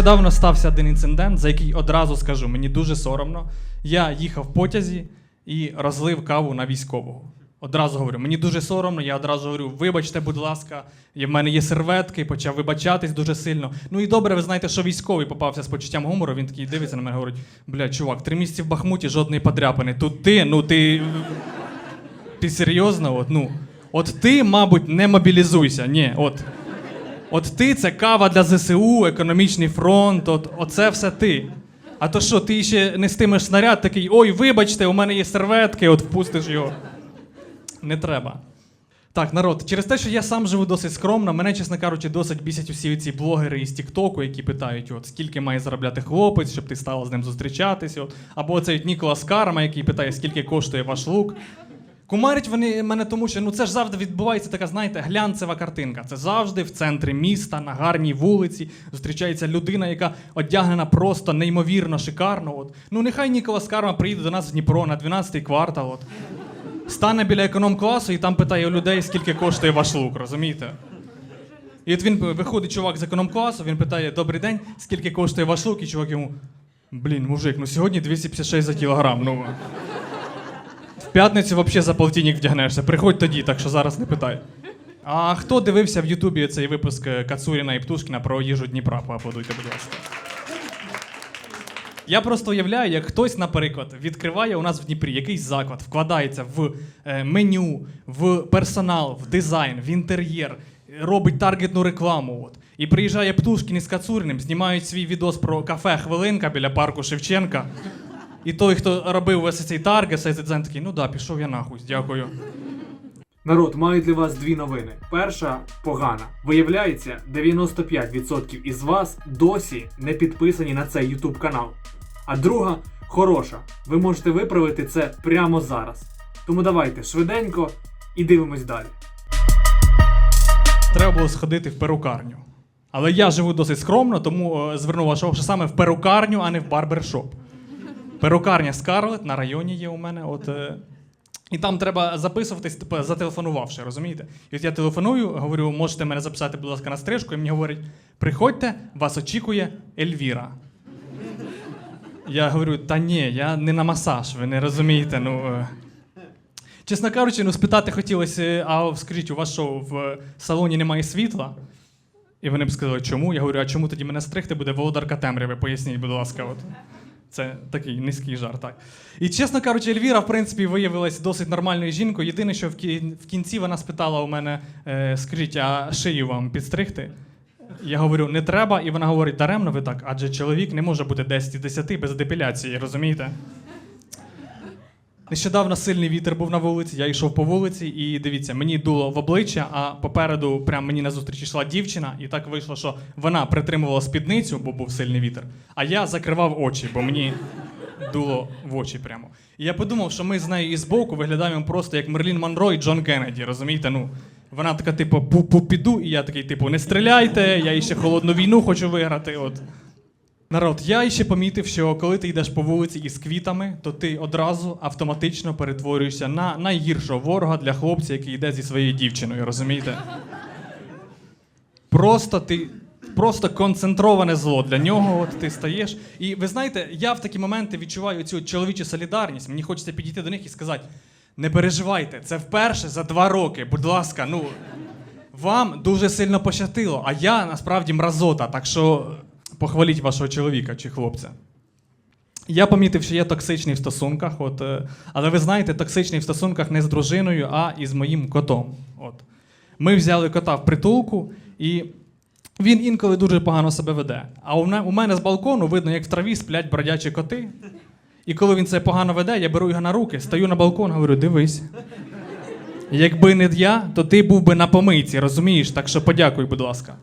Нещодавно стався один інцидент, за який одразу скажу, мені дуже соромно. Я їхав в потязі і розлив каву на військового. Одразу говорю, мені дуже соромно, я одразу говорю, вибачте, будь ласка, в мене є серветки, почав вибачатись дуже сильно. Ну і добре, ви знаєте, що військовий попався з почуттям гумору, він такий дивиться на мене говорить: бля, чувак, три місяці в Бахмуті, жодної подряпини. Тут ти, ну ти. Ти серйозно? От, ну, от ти, мабуть, не мобілізуйся. Ні, от. От ти це кава для ЗСУ, економічний фронт, от, оце все ти. А то що, ти ще нестимеш снаряд такий, ой, вибачте, у мене є серветки, от впустиш його. Не треба. Так, народ, через те, що я сам живу досить скромно, мене, чесно кажучи, досить бісять усі ці блогери із Тіктоку, які питають, от, скільки має заробляти хлопець, щоб ти стала з ним зустрічатися. От. Або цей Ніколас Карма, який питає, скільки коштує ваш лук. Кумарять вони мене тому, що ну це ж завжди відбувається така, знаєте, глянцева картинка. Це завжди в центрі міста, на гарній вулиці, зустрічається людина, яка одягнена просто неймовірно шикарно. От. Ну нехай Ніколас Карма приїде до нас в Дніпро на 12-й квартал. От. Стане біля економ-класу і там питає у людей, скільки коштує ваш лук, розумієте? І от він виходить чувак з економ-класу, він питає: Добрий день, скільки коштує ваш лук? І чувак йому. Блін, мужик, ну сьогодні 256 за кілограм. Ну. П'ятницю взагалі за полтинник вдягнешся. Приходь тоді, так що зараз не питай. А хто дивився в Ютубі цей випуск е, Кацуріна і Птушкіна про їжу Дніпра? Поаплодуйте, будь ласка. Я просто уявляю, як хтось, наприклад, відкриває у нас в Дніпрі якийсь заклад, вкладається в е, меню, в персонал, в дизайн, в інтер'єр, робить таргетну рекламу. От. І приїжджає Птушкін із Кацуріним, знімають свій відос про кафе Хвилинка біля парку Шевченка. І той, хто робив весь цей таргет, цей дизайн такий, ну да, пішов я нахуй, дякую. Народ, маю для вас дві новини. Перша погана. Виявляється, 95% із вас досі не підписані на цей YouTube канал. А друга хороша. Ви можете виправити це прямо зараз. Тому давайте швиденько і дивимось далі. Треба було сходити в перукарню. Але я живу досить скромно, тому е, звернув що саме в перукарню, а не в барбершоп. Перукарня Скарлет на районі є у мене. От, е, і там треба записуватись, типу, зателефонувавши, розумієте? І от я телефоную, говорю, можете мене записати, будь ласка, на стрижку, і мені говорять: приходьте, вас очікує Ельвіра. Я говорю, та ні, я не на масаж, ви не розумієте. Ну, е. Чесно кажучи, ну спитати хотілося, а скажіть, у вас що, в салоні немає світла? І вони б сказали, чому? Я говорю, а чому тоді мене стригти буде володарка темряви? Поясніть, будь ласка. От. Це такий низький жарт, так. І чесно кажучи, Ельвіра, в принципі, виявилась досить нормальною жінкою. Єдине, що в кі- в кінці вона спитала у мене: е, скажіть, а шию вам підстригти? Я говорю, не треба, і вона говорить, даремно ви так, адже чоловік не може бути 10 і 10 без депіляції, розумієте? Нещодавно сильний вітер був на вулиці, я йшов по вулиці, і дивіться, мені дуло в обличчя, а попереду прямо мені назустріч йшла дівчина, і так вийшло, що вона притримувала спідницю, бо був сильний вітер, а я закривав очі, бо мені дуло в очі прямо. І я подумав, що ми з нею і збоку виглядаємо просто як Мерлін Монро і Джон Кеннеді, розумієте? Ну, вона така, типу, пу-пу піду, і я такий, типу, не стріляйте, я іще холодну війну хочу виграти. От. Народ, я ще помітив, що коли ти йдеш по вулиці із квітами, то ти одразу автоматично перетворюєшся на найгіршого ворога для хлопця, який йде зі своєю дівчиною, розумієте? Просто ти. Просто концентроване зло для нього. От ти стаєш. І ви знаєте, я в такі моменти відчуваю цю чоловічу солідарність. Мені хочеться підійти до них і сказати: не переживайте, це вперше за два роки. Будь ласка, ну вам дуже сильно пощастило, а я насправді мразота, так що похваліть вашого чоловіка чи хлопця. Я помітив, що я токсичний в стосунках, от, е, але ви знаєте, токсичний в стосунках не з дружиною, а із моїм котом. От. Ми взяли кота в притулку, і він інколи дуже погано себе веде. А у мене, з балкону видно, як в траві сплять бродячі коти. І коли він це погано веде, я беру його на руки, стаю на балкон, говорю: дивись. Якби не я, то ти був би на помийці, розумієш? Так що подякуй, будь ласка.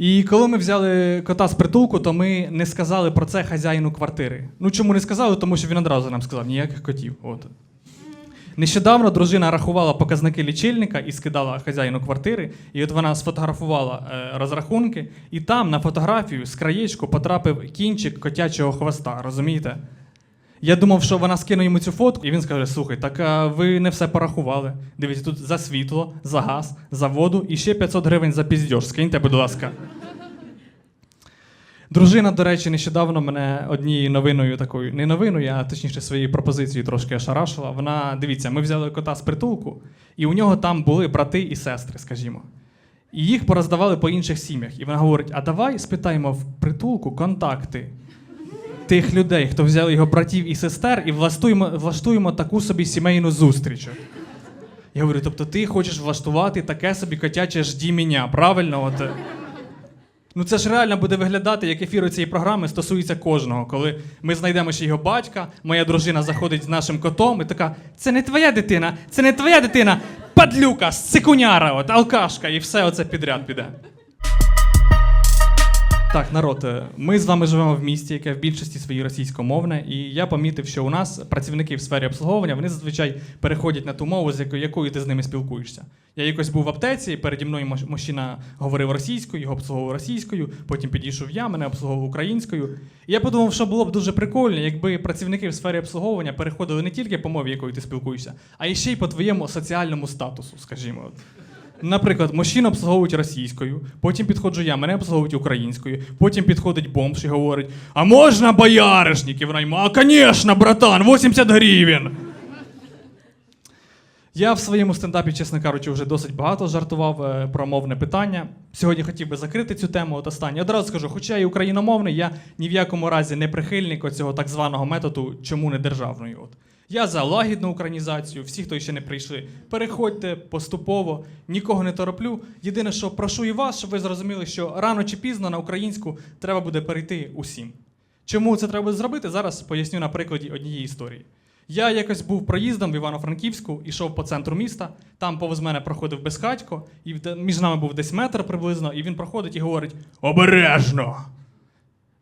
І коли ми взяли кота з притулку, то ми не сказали про це хазяїну квартири. Ну чому не сказали? Тому що він одразу нам сказав ніяких котів. От. Нещодавно дружина рахувала показники лічильника і скидала хазяїну квартири, і от вона сфотографувала е, розрахунки, і там на фотографію з краєчку потрапив кінчик котячого хвоста, розумієте? Я думав, що вона скине йому цю фотку, і він скаже: слухай, так а ви не все порахували. Дивіться, тут за світло, за газ, за воду і ще 500 гривень за піздьош. Скиньте, будь ласка. Дружина, до речі, нещодавно мене однією новиною такою, не новиною, а точніше своєю пропозицією трошки ошарашила. Вона, дивіться, ми взяли кота з притулку, і у нього там були брати і сестри, скажімо. І їх пороздавали по інших сім'ях. І вона говорить: а давай спитаємо в притулку контакти тих людей, хто взяли його братів і сестер, і влаштуємо, влаштуємо таку собі сімейну зустріч. Я говорю, тобто ти хочеш влаштувати таке собі котяче жді мене, правильно? От, Ну це ж реально буде виглядати, як ефір цієї програми стосується кожного. Коли ми знайдемо ще його батька, моя дружина заходить з нашим котом і така: це не твоя дитина, це не твоя дитина, падлюка, сикуняра, от, алкашка, і все оце підряд піде. Так, народ, е, ми з вами живемо в місті, яке в більшості своїй російськомовне, і я помітив, що у нас працівники в сфері обслуговування вони зазвичай переходять на ту мову, з якою, якою ти з ними спілкуєшся. Я якось був в аптеці, переді мною мужчина говорив російською, його обслуговував російською, потім підійшов я, мене обслуговував українською. І я подумав, що було б дуже прикольно, якби працівники в сфері обслуговування переходили не тільки по мові, якою ти спілкуєшся, а ще й по твоєму соціальному статусу, скажімо. Наприклад, мужчину обслуговують російською, потім підходжу я, мене обслуговують українською, потім підходить бомж і говорить: А можна бояришник? І вона а звісно, братан, 80 гривень. Я в своєму стендапі, чесно кажучи, вже досить багато жартував е, про мовне питання. Сьогодні хотів би закрити цю тему. От останнє. Одразу скажу, хоча я і україномовний, я ні в якому разі не прихильник цього так званого методу, чому не державної. От. Я за лагідну українізацію, всі, хто ще не прийшли, переходьте поступово, нікого не тороплю. Єдине, що прошу і вас, щоб ви зрозуміли, що рано чи пізно на українську треба буде перейти усім. Чому це треба зробити? Зараз поясню на прикладі однієї історії. Я якось був проїздом в Івано-Франківську, ішов по центру міста. Там повз мене проходив безхатько, і між нами був десь метр приблизно, і він проходить і говорить: Обережно!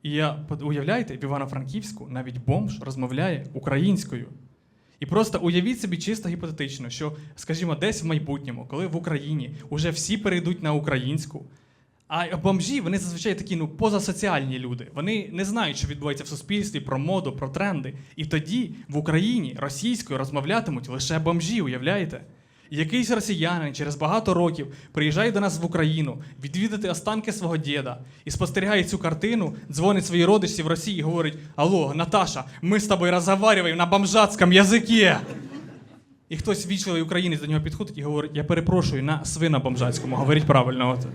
І я уявляєте, в Івано-Франківську навіть бомж розмовляє українською. І просто уявіть собі чисто гіпотетично, що, скажімо, десь в майбутньому, коли в Україні вже всі перейдуть на українську, а бомжі, вони зазвичай такі ну позасоціальні люди. Вони не знають, що відбувається в суспільстві, про моду, про тренди. І тоді в Україні російською розмовлятимуть лише бомжі, уявляєте? Якийсь росіянин через багато років приїжджає до нас в Україну відвідати останки свого діда і спостерігає цю картину, дзвонить своїй родичці в Росії і говорить: Алло, Наташа, ми з тобою розговорюємо на бомжатському язикі. І хтось вічливий українець до нього підходить і говорить: Я перепрошую на свинобомжацькому, говоріть правильно. От.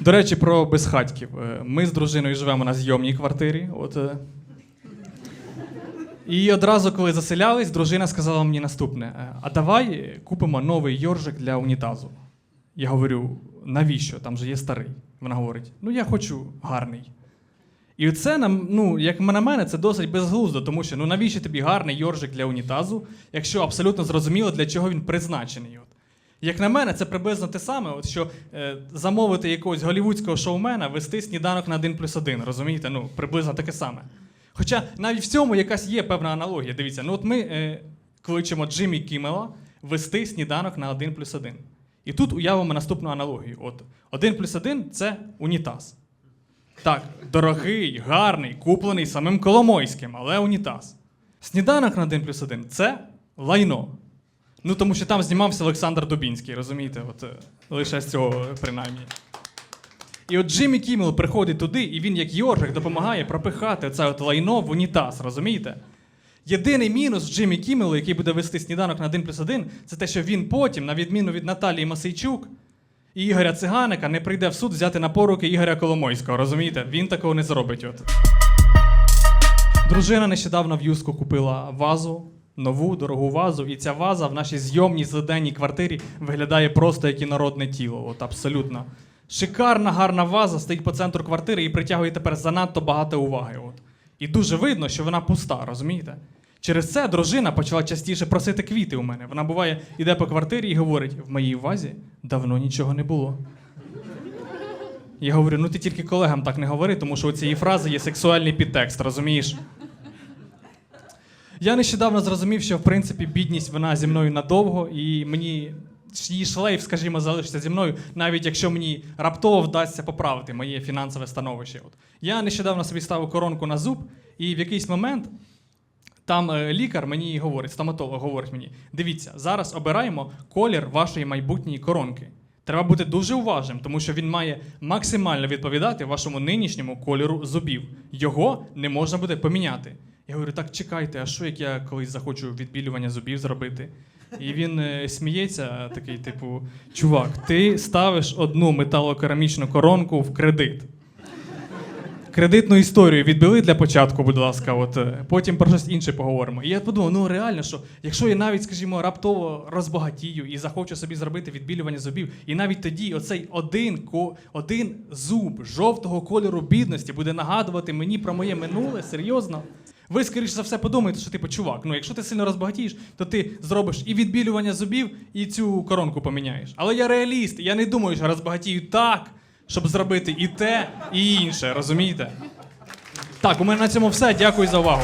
До речі, про безхатьків. Е, Ми з дружиною живемо на зйомній квартирі. От, е. І одразу, коли заселялись, дружина сказала мені наступне: е, а давай купимо новий йоржик для унітазу. Я говорю, навіщо? Там же є старий. Вона говорить: ну я хочу гарний. І це ну, як на мене, це досить безглуздо, тому що ну навіщо тобі гарний йоржик для унітазу, якщо абсолютно зрозуміло, для чого він призначений. От. Як на мене, це приблизно те саме, от що е, замовити якогось голівудського шоумена, вести сніданок на 1 плюс 1, розумієте? Ну, приблизно таке саме. Хоча навіть в цьому якась є певна аналогія. Дивіться, ну от ми е, кличемо Джиммі Кімела вести сніданок на 1 плюс 1. І тут уявимо наступну аналогію. От 1 плюс 1 це унітаз. Так, дорогий, гарний, куплений самим Коломойським, але унітаз. Сніданок на 1 плюс 1 це лайно. Ну, тому що там знімався Олександр Дубінський, розумієте? От, е, лише з цього, принаймні. І от Джиммі Кіммел приходить туди, і він, як Йоржик, допомагає пропихати це от лайно в унітаз, розумієте? Єдиний мінус Джиммі Кіммелу, який буде вести сніданок на 1 плюс 1, це те, що він потім, на відміну від Наталії Масейчук і Ігоря Циганика, не прийде в суд взяти на поруки Ігоря Коломойського, розумієте? Він такого не зробить. От. Дружина нещодавно в Юску купила вазу, нову дорогу вазу, і ця ваза в нашій зйомній зеленій квартирі виглядає просто як інородне тіло. От абсолютно. Шикарна, гарна ваза стоїть по центру квартири і притягує тепер занадто багато уваги. От. І дуже видно, що вона пуста, розумієте? Через це дружина почала частіше просити квіти у мене. Вона буває, іде по квартирі і говорить: в моїй вазі давно нічого не було. Я говорю: ну ти тільки колегам так не говори, тому що у цієї фрази є сексуальний підтекст, розумієш? Я нещодавно зрозумів, що в принципі бідність вона зі мною надовго, і мені її шлейф, скажімо, залишиться зі мною, навіть якщо мені раптово вдасться поправити моє фінансове становище. От. Я нещодавно собі ставив коронку на зуб, і в якийсь момент там е, лікар мені говорить, стоматолог говорить мені: дивіться, зараз обираємо колір вашої майбутньої коронки. Треба бути дуже уважним, тому що він має максимально відповідати вашому нинішньому кольору зубів. Його не можна буде поміняти. Я говорю, так чекайте, а що як я колись захочу відбілювання зубів зробити? І він е, сміється, такий, типу, чувак, ти ставиш одну металокерамічну коронку в кредит. Кредитну історію відбили для початку, будь ласка, от е, потім про щось інше поговоримо. І я подумав, ну реально, що якщо я навіть, скажімо, раптово розбагатію і захочу собі зробити відбілювання зубів, і навіть тоді оцей один, ко, один зуб жовтого кольору бідності буде нагадувати мені про моє минуле, серйозно. Ви, скоріше за все, подумаєте, що типу, чувак, ну якщо ти сильно розбагатієш, то ти зробиш і відбілювання зубів, і цю коронку поміняєш. Але я реаліст, я не думаю, що розбагатію так, щоб зробити і те, і інше, розумієте? Так, у мене на цьому все. Дякую за увагу.